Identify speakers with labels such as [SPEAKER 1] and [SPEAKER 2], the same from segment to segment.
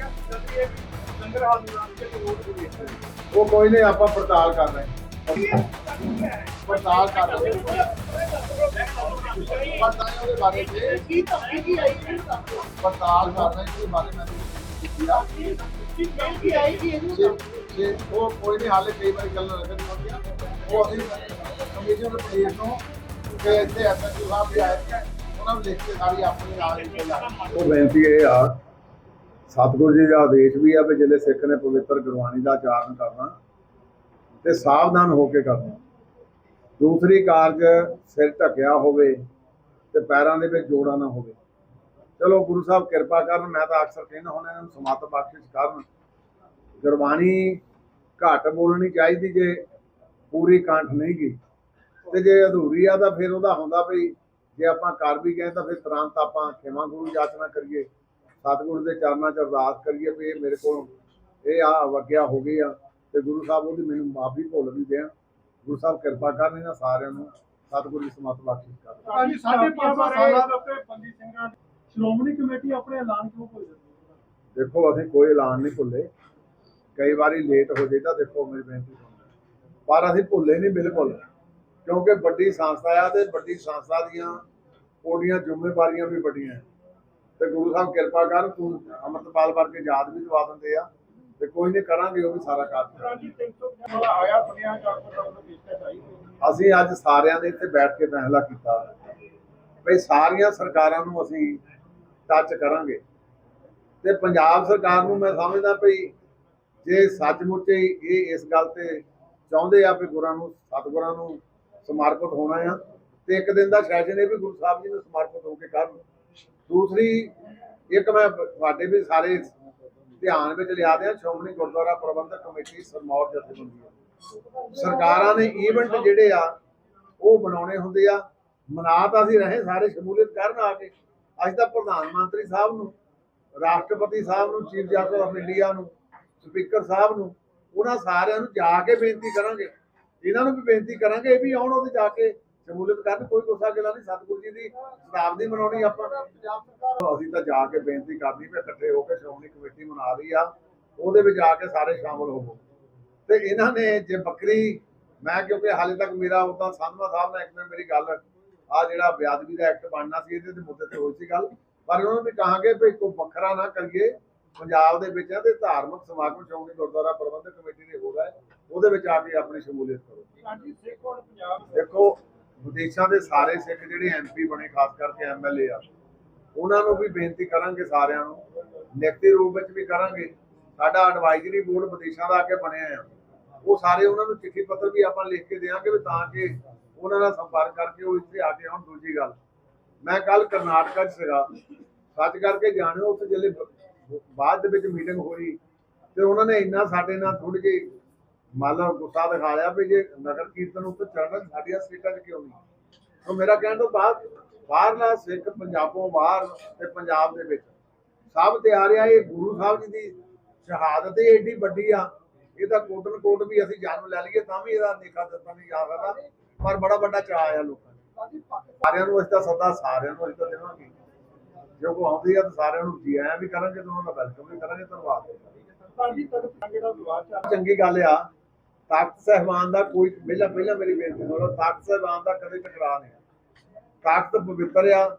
[SPEAKER 1] ਲੰਗਰ ਹਾਲ ਦੀ ਰਾਤ ਤੇ ਰੋਡ ਹੋ ਗਈ
[SPEAKER 2] ਉਹ ਕੋਈ ਨਹੀਂ ਆਪਾਂ ਪੜਤਾਲ ਕਰ ਰਹੇ ਹਾਂ। ਪੜਤਾਲ ਕਰ ਰਹੇ ਹਾਂ। ਨਹੀਂ ਉਹਦੇ ਬਾਰੇ ਤੇ
[SPEAKER 1] ਕੀ ਧਮਕੀ ਕੀ ਆਈ ਦੱਸੋ
[SPEAKER 2] ਪੜਤਾਲ ਕਰ ਰਹੇ ਹਾਂ ਉਹਦੇ ਬਾਰੇ ਮੈਂ ਕੀਤੀ ਆ
[SPEAKER 1] ਕੀ ਧਮਕੀ ਆਈ ਕਿ ਇਹਨੂੰ
[SPEAKER 2] ਜੇ ਜੇ ਉਹ ਕੋਈ ਨਹੀਂ ਹਾਲੇ ਕਈ ਵਾਰੀ ਗੱਲਾਂ ਲੱਗਣ ਹੁੰਦੀਆਂ। ਉਹ ਅਸੀਂ ਕਮਿਸ਼ਨ ਦੇ ਪਲੇਸ ਨੂੰ ਕਿ ਇੱਥੇ ਐਸਐਚਓ ਸਾਹਿਬ ਵੀ ਆਏ ਸੀ, ਉਹਨਾਂ ਨੂੰ ਲਿਖ ਕੇ ਸਾਰੀ ਆਪਣੀ ਨਾਲ ਹੀ
[SPEAKER 3] ਉਹ ਬੇਨਤੀ ਇਹ ਆ ਸਤਿਗੁਰੂ ਜੀ ਦਾ ਆਦੇਸ਼ ਵੀ ਆ ਵੀ ਜਿਹੜੇ ਸਿੱਖ ਨੇ ਪਵਿੱਤਰ ਗੁਰਬਾਣੀ ਦਾ ਆਚਾਰਨ ਕਰਨਾ ਤੇ ਸਾਵਧਾਨ ਹੋ ਕੇ ਕਰਨਾ। ਦੂਸਰੀ ਕਾਰਜ ਸਿਰ ਢੱਕਿਆ ਹੋਵੇ ਤੇ ਪੈਰਾਂ ਦੇ ਵਿੱਚ ਜੋੜਾ ਨਾ ਹੋਵੇ। ਚਲੋ ਗੁਰੂ ਸਾਹਿਬ ਕਿਰਪਾ ਕਰਨ, ਮੈਂ ਤਾਂ ਅਕਸਰ ਕਹਿੰਦਾ ਹੁਣ ਇਹਨਾਂ ਨੂੰ ਸਮਤ ਬਖਸ਼ਿਸ਼ ਕਰਨ। ਗੁਰਬਾਣੀ ਘੱਟ ਬੋਲਣੀ ਚਾਹੀਦੀ ਜੇ ਪੂਰੀ ਕੰਠ ਨਹੀਂ ਗਈ। ਤੇ ਜੇ ਅਧੂਰੀ ਆ ਤਾਂ ਫਿਰ ਉਹਦਾ ਹੁੰਦਾ ਵੀ ਜੇ ਆਪਾਂ ਕਰ ਵੀ ਗਏ ਤਾਂ ਫਿਰ ਤੁਰੰਤ ਆਪਾਂ ਖਿਮਾ ਗੁਰੂ ਯਾਚਨਾ ਕਰੀਏ। ਸਤਿਗੁਰੂ ਦੇ ਚਰਨਾਂ 'ਚ ਅਰਦਾਸ ਕਰੀਏ ਵੀ ਇਹ ਮੇਰੇ ਕੋਲ ਇਹ ਆ ਵਗਿਆ ਹੋ ਗਈ ਆ ਤੇ ਗੁਰੂ ਸਾਹਿਬ ਉਹਦੀ ਮੈਨੂੰ ਮਾਫੀ ਭੁੱਲ ਵੀ ਦੇਣ ਗੁਰੂ ਸਾਹਿਬ ਕਿਰਪਾ ਕਰਨ ਇਹਨਾਂ ਸਾਰਿਆਂ ਨੂੰ ਸਤਿਗੁਰੂ ਦੀ ਸਮਤ ਬਖਸ਼ਿਸ਼ ਕਰਨ
[SPEAKER 1] ਹਾਂਜੀ ਸਾਡੇ 500 ਸਾਲਾਂ ਦੇ ਉੱਤੇ ਬੰਦੀ ਸਿੰਘਾਂ ਸ਼੍ਰੋਮਣੀ ਕਮੇਟੀ ਆਪਣੇ ਐਲਾਨ ਕਿਉਂ ਭੁੱਲ ਜਾਂਦੀ
[SPEAKER 3] ਦੇਖੋ ਅਸੀਂ ਕੋਈ ਐਲਾਨ ਨਹੀਂ ਭੁੱਲੇ। ਕਈ ਵਾਰੀ ਲੇਟ ਹੋ ਜਾਏ ਤਾਂ ਦੇਖੋ ਮੇਰੀ ਬੇਨਤੀ ਪਰ ਅਸੀਂ ਭੁੱਲੇ ਨਹੀਂ ਬਿਲਕੁਲ ਕਿਉਂਕਿ ਵੱਡੀ ਸੰਸਥਾ ਆ ਤੇ ਵੱਡੀ ਸੰਸਥਾ ਦੀਆਂ ਉਹਦੀਆਂ ਜ਼ਿੰਮੇਵਾਰੀਆਂ ਵੀ ਵੱਡੀਆਂ। ਤੇ ਗੁਰੂ ਸਾਹਿਬ ਕਿਰਪਾ ਕਰਨ ਤੂੰ ਅੰਮ੍ਰਿਤਪਾਲ ਵਰਗੇ ਯਾਦ ਵੀ ਦਵਾ ਦਿੰਦੇ ਆ। ਤੇ ਕੋਈ ਨਹੀਂ ਕਰਾਂਗੇ ਉਹ ਵੀ ਸਾਰਾ ਕਾਰਜ
[SPEAKER 1] ਹਾਂਜੀ 350 ਵਾਲਾ ਆਇਆ ਸੁਣਿਆ ਡਾਕਟਰ ਸਾਹਿਬ ਦਾ ਪੇਸ਼ਕਸ਼ ਆਈ
[SPEAKER 3] ਅਸੀਂ ਅੱਜ ਸਾਰਿਆਂ ਨੇ ਇੱਥੇ ਬੈਠ ਕੇ ਫੈਸਲਾ ਕੀਤਾ। ਭਈ ਸਾਰੀਆਂ ਸਰਕਾਰਾਂ ਨੂੰ ਅਸੀਂ ਟੱਚ ਕਰਾਂਗੇ। ਤੇ ਪੰਜਾਬ ਸਰਕਾਰ ਨੂੰ ਮੈਂ ਸਮਝਦਾ ਭਈ ਜੇ ਸੱਚਮੁੱਚ ਇਹ ਇਸ ਗੱਲ ਤੇ ਚਾਹੁੰਦੇ ਆ ਵੀ ਗੁਰਾਂ ਨੂੰ ਸਤਿਗੁਰਾਂ ਨੂੰ ਸਮਰਪਿਤ ਹੋਣਾ ਆ ਤੇ ਇੱਕ ਦਿਨ ਦਾ ਸੈਸ਼ਨ ਇਹ ਵੀ ਗੁਰੂ ਸਾਹਿਬ ਜੀ ਨੂੰ ਸਮਰਪਿਤ ਹੋ ਕੇ ਕਰਨ। ਦੂਸਰੀ, ਇੱਕ ਮੈਂ ਤੁਹਾਡੇ ਵੀ ਸਾਰੇ ਧਿਆਨ ਵਿੱਚ ਲਿਆ ਦਿਆਂ ਸ਼੍ਰੋਮਣੀ ਗੁਰਦੁਆਰਾ ਪ੍ਰਬੰਧਕ ਕਮੇਟੀ ਸਰਮੌਰ ਜਥੇਬੰਦੀ ਸਰਕਾਰਾਂ ਨੇ ਈਵੈਂਟ ਜਿਹੜੇ ਆ, ਉਹ ਬਣਾਉਣੇ ਹੁੰਦੇ ਆ। ਮਨਾ ਤਾਂ ਅਸੀਂ ਰਹੇ ਸਾਰੇ ਸ਼ਮੂਲੀਅਤ ਕਰਨ ਆ ਕੇ। ਅੱਜ ਤਾਂ ਪ੍ਰਧਾਨ ਮੰਤਰੀ ਸਾਹਿਬ ਨੂੰ, ਰਾਸ਼ਟਰਪਤੀ ਸਾਹਿਬ ਨੂੰ, ਚੀਫ ਜਸਟਿਸ ਆਫ ਇੰਡੀਆ ਨੂੰ, ਸਪੀਕਰ ਸਾਹਿਬ ਨੂੰ, ਉਹਨਾਂ ਸਾਰਿਆਂ ਨੂੰ ਜਾ ਕੇ ਬੇਨਤੀ ਕਰਾਂਗੇ। ਇਹਨਾਂ ਨੂੰ ਵੀ ਬੇਨਤੀ ਕਰਾਂਗੇ, ਇਹ ਵੀ ਆਉਣ ਉਹਦੇ ਜਾ ਕੇ। ਸ਼ਮੂਲੀਅਤ ਕਰਨ ਕੋਈ ਗੁੱਸਾ ਗਿਲਾ ਨਹੀਂ ਸਤਿਗੁਰੂ ਜੀ ਦੀ ਸ਼ਤਾਬਦੀ ਮਨਾਉਣੀ ਆਪਾਂ।
[SPEAKER 1] ਪੰਜਾਬ ਸਰਕਾਰ
[SPEAKER 3] ਅਸੀਂ ਤਾਂ ਜਾ ਕੇ ਬੇਨਤੀ ਕਰਨੀ ਵੀ ਇਕੱਠੇ ਹੋ ਕੇ ਸ਼੍ਰੋਮਣੀ ਕਮੇਟੀ ਮਨਾ ਰਹੀ ਆ ਉਹਦੇ ਵਿੱਚ ਆ ਕੇ ਸਾਰੇ ਸ਼ਾਮਲ ਹੋਵੋ। ਤੇ ਇਹਨਾਂ ਨੇ ਜੇ ਬੱਕਰੀ ਮੈਂ ਕਿਉਂਕਿ ਹਾਲੇ ਤੱਕ ਮੇਰਾ ਉਦਾਂ ਸੰਧਵਾ ਸਾਹਿਬ ਨਾਲ ਇੱਕ ਦਿਨ ਮੇਰੀ ਗੱਲ ਆ ਜਿਹੜਾ ਬਿਆਦਵੀ ਦਾ ਐਕਟ ਬਣਨਾ ਸੀ ਇਹਦੇ ਤੇ ਮੁੱਦੇ ਤੇ ਹੋਈ ਸੀ ਗੱਲ। ਪਰ ਉਹਨਾਂ ਨੇ ਕਹਾਂਗੇ ਵੀ ਕੋਈ ਵੱਖਰਾ ਨਾ ਕਰੀਏ ਪੰਜਾਬ ਦੇ ਵਿੱਚ ਤੇ ਧਾਰਮਿਕ ਸਮਾਗਮ ਸ਼੍ਰੋਮਣੀ ਗੁਰਦੁਆਰਾ ਪ੍ਰਬੰਧਕ ਕਮੇਟੀ ਦੇ ਹੋ ਉਹਦੇ ਵਿੱਚ ਆ ਕੇ ਆਪਣੀ ਸ਼ਮੂਲੀਅਤ ਕਰੋ। ਦੇਖੋ ਵਿਦੇਸ਼ਾਂ ਦੇ ਸਾਰੇ ਸਿੱਖ ਜਿਹੜੇ ਐਮਪੀ ਬਣੇ, ਖਾਸ ਕਰਕੇ ਐਮਐਲਏ ਆ, ਉਹਨਾਂ ਨੂੰ ਵੀ ਬੇਨਤੀ ਕਰਾਂਗੇ ਸਾਰਿਆਂ ਨੂੰ, ਲਿਖਤੀ ਰੂਪ ਵਿੱਚ ਵੀ ਕਰਾਂਗੇ। ਸਾਡਾ ਐਡਵਾਈਜ਼ਰੀ ਬੋਰਡ ਵਿਦੇਸ਼ਾਂ ਦਾ ਆ ਕੇ ਬਣਿਆ ਆ। ਉਹ ਸਾਰੇ ਉਹਨਾਂ ਨੂੰ ਚਿੱਠੀ ਪੱਤਰ ਵੀ ਆਪਾਂ ਲਿਖ ਕੇ ਦੇਵਾਂਗੇ ਵੀ ਤਾਂ ਕਿ ਉਹਨਾਂ ਨਾਲ ਸੰਪਰਕ ਕਰਕੇ ਉਹ ਇੱਥੇ ਆ ਕੇ ਆਉਣ ਦੂਜੀ ਗੱਲ। ਮੈਂ ਕੱਲ ਕਰਨਾਟਕਾ 'ਚ ਸੀਗਾ। ਸੱਚ ਕਰਕੇ ਜਾਣਿਓ, ਉੱਥੇ ਜਿਹੜੇ ਬਾਅਦ ਦੇ ਵਿੱਚ ਮੀਟਿੰਗ ਹੋਈ, ਤੇ ਉਹਨਾਂ ਨੇ ਇੰਨਾ ਸਾਡੇ ਨਾਲ ਥੋੜੀ ਜਿਹੀ ਮੰਨ ਲਓ ਗੁੱਸਾ ਦਿਖਾ ਲਿਆ ਵੀ ਜੇ ਨਗਰ ਕੀਰਤਨ ਉੱਤੇ ਚੱਲਣਾ ਸਾਡੀਆਂ ਸੀਟਾਂ 'ਚ ਕਿਉਂ ਨਹੀਂ? ਤਾਂ ਮੇਰਾ ਕਹਿਣ ਤੋਂ ਬਾਅਦ ਬਾਹਰਲਾ ਸਿੱਖ ਪੰਜਾਬੋਂ ਬਾਹਰ ਤੇ ਪੰਜਾਬ ਦੇ ਵਿੱਚ ਸਭ ਤਿਆਰ ਆ ਇਹ ਗੁਰੂ ਸਾਹਿਬ ਜੀ ਦੀ ਸ਼ਹਾਦਤ ਇਹ ਏਡੀ ਵੱਡੀ ਆ। ਇਹਦਾ ਕੋਟਨ ਕੋਟ ਵੀ ਅਸੀਂ ਜਨਮ ਲੈ ਲਈਏ ਤਾਂ ਵੀ ਇਹਦਾ ਦੇਖਾ ਦਿੱਤਾ ਨਹੀਂ ਜਾ ਸਕਦਾ ਪਰ ਬੜਾ ਵੱਡਾ ਚਾਅ ਆ ਲੋਕਾਂ ਸਾਰਿਆਂ ਨੂੰ ਅਸੀਂ ਤਾਂ ਸਦਾ ਸਾਰਿਆਂ ਨੂੰ ਅਸੀਂ ਤਾਂ ਦੇਵਾਂਗੇ। ਜੋ ਕੋ ਆਉਂਦੀ ਆ ਤਾਂ ਸਾਰਿਆਂ ਨੂੰ ਜੀ ਆਇਆਂ ਵੀ ਕਰਾਂਗੇ ਤੇ ਉਹਨਾਂ ਦਾ ਵੈਲਕਮ ਵੀ ਕਰਾਂਗੇ ਧੰਨਵਾਦ। ਚੰਗੀ ਗੱਲ ਆ। ਤਾਕਤ ਸਹਿਬਾਨ ਦਾ ਕੋਈ, ਪਹਿਲਾਂ ਪਹਿਲਾਂ ਮੇਰੀ ਬੇਨਤੀ ਸੁਣੋ, ਤਾਕਤ ਸਹਿਬਾਨ ਦਾ ਕਦੇ ਟਕਰਾਅ ਨਹੀਂ ਤਖਤ ਪਵਿੱਤਰ ਆ,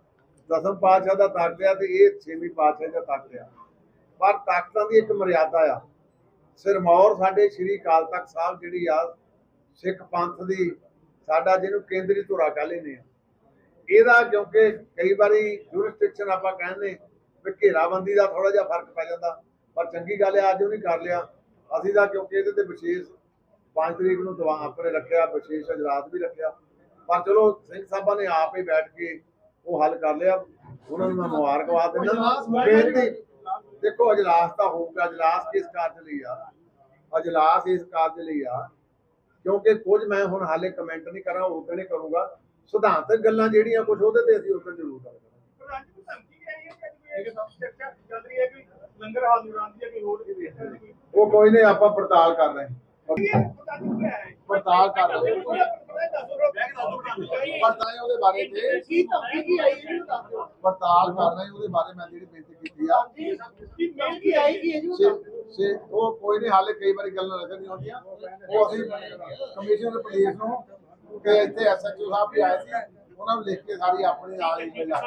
[SPEAKER 3] ਦਸਮ ਪਾਤਸ਼ਾਹ ਦਾ ਤਾਕਤ ਆ ਤੇ ਇਹ ਛੇਵੀਂ ਪਾਤਸ਼ਾਹ ਦਾ ਤਾਕਤ ਆ। ਪਰ ਤਾਕਤਾਂ ਦੀ ਇੱਕ ਮਰਿਆਦਾ ਆ। ਸਿਰਮੌਰ ਸਾਡੇ ਸ੍ਰੀ ਅਕਾਲ ਤਖਤ ਸਾਹਿਬ ਜਿਹੜੀ ਆ, ਸਿੱਖ ਪੰਥ ਦੀ ਸਾਡਾ ਜਿਹਨੂੰ ਕੇਂਦਰੀ ਧੁਰਾ ਕਹ ਲੈਂਦੇ ਆ। ਇਹਦਾ ਕਿਉਂਕਿ ਕਈ ਵਾਰੀ ਜੁਰਿਸਡਿਕਸ਼ਨ ਆਪਾਂ ਕਹਿੰਦੇ, ਵੀ ਘੇਰਾਬੰਦੀ ਦਾ ਥੋੜਾ ਜਿਹਾ ਫ਼ਰਕ ਪੈ ਜਾਂਦਾ। ਪਰ ਚੰਗੀ ਗੱਲ ਆ, ਅੱਜ ਉਹ ਨਹੀਂ ਕਰ ਲਿਆ। ਅਸੀਂ ਤਾਂ ਕਿਉਂਕਿ ਇਹਦੇ ਤੇ ਵਿਸ਼ੇਸ਼ 5 ਤਰੀਕ ਨੂੰ ਦਵਾ ਆਪਣੇ ਰੱਖਿਆ ਵਿਸ਼ੇਸ਼ ਅਜਲਾਸ ਵੀ ਰੱਖਿਆ। ਪਰ ਚਲੋ ਸਿੰਘ ਸਾਹਿਬਾਂ ਨੇ ਆਪ ਹੀ ਬੈਠ ਕੇ ਉਹ ਹੱਲ ਕਰ ਲਿਆ। ਉਹਨਾਂ ਨੂੰ ਮੈਂ ਮੁਬਾਰਕਬਾਦ ਦਿੰਦਾ। ਬੇਨਤੀ ਦੇਖੋ ਅਜਲਾਸ ਤਾਂ ਹੋਊਗਾ ਅਜਲਾਸ ਕਿਸ ਕਾਰਜ ਲਈ ਆ? ਅਜਲਾਸ ਇਸ ਕਾਰਜ ਲਈ ਆ। ਕਿਉਂਕਿ ਕੁਝ ਮੈਂ ਹੁਣ ਹਾਲੇ ਕਮੈਂਟ ਨਹੀਂ ਕਰਾਂ ਉਹ ਨਹੀਂ ਕਰੂੰਗਾ। ਸਿਧਾਂਤਕ ਗੱਲਾਂ ਜਿਹੜੀਆਂ ਕੁਝ ਉਹਦੇ ਤੇ ਅਸੀਂ ਉੱਤੇ ਜ਼ਰੂਰ ਗੱਲ ਕਰਾਂਗੇ।
[SPEAKER 1] ਹਾਂਜੀ ਕੋਈ ਧਮਕੀ ਆਈ ਹੈ ਕਿ ਇਹ ਸਭ ਚਰਚਾ ਚੱਲ ਰਹੀ ਹੈ ਕਿ ਲੰਗਰ ਹਾਲ ਦੀ ਰਾਤ ਦੀ ਕੋਈ ਹੋਰ ਵੀ ਹੈ ਕੋਈ
[SPEAKER 3] ਉਹ ਕੋਈ ਨਹੀਂ ਆਪਾਂ ਪੜਤਾਲ ਕਰ ਰਹੇ
[SPEAKER 2] ਪੜਤਾਲ ਕਰ ਰਹੇ ਹਾਂ। ਉਹਦੇ ਬਾਰੇ ਤੇ।
[SPEAKER 1] ਕੀ ਧਮਕੀ ਕੀ ਆਈ ਇਹ ਦੱਸੋ
[SPEAKER 2] ਪੜਤਾਲ ਕਰ ਰਹੇ ਉਹਦੇ ਬਾਰੇ ਮੈਂ ਜਿਹੜੀ ਬੇਨਤੀ ਕੀਤੀ ਆ।
[SPEAKER 1] ਕੀ
[SPEAKER 4] ਇਹ ਕੀ ਆਈ ਕੀ ਹੈ ਜੀ
[SPEAKER 3] ਸੇ- ਉਹ ਕੋਈ ਨਹੀਂ, ਹਾਲੇ ਕਈ ਵਾਰੀ ਗੱਲਾਂ ਲੱਗਦੀਆਂ ਹੁੰਦੀਆਂ। ਉਹ ਅਸੀਂ ਕਮਿਸ਼ਨਰ ਪੁਲਿਸ ਨੂੰ ਕਿ ਇੱਥੇ ਐਸਐਚਓ ਸਾਹਿਬ ਵੀ ਆਏ ਸੀ, ਉਹਨਾਂ ਨੂੰ ਲਿਖ ਕੇ ਸਾਰੀ ਆਪਣੀ ਨਾਲ ਹੀ ਪਹਿਲਾਂ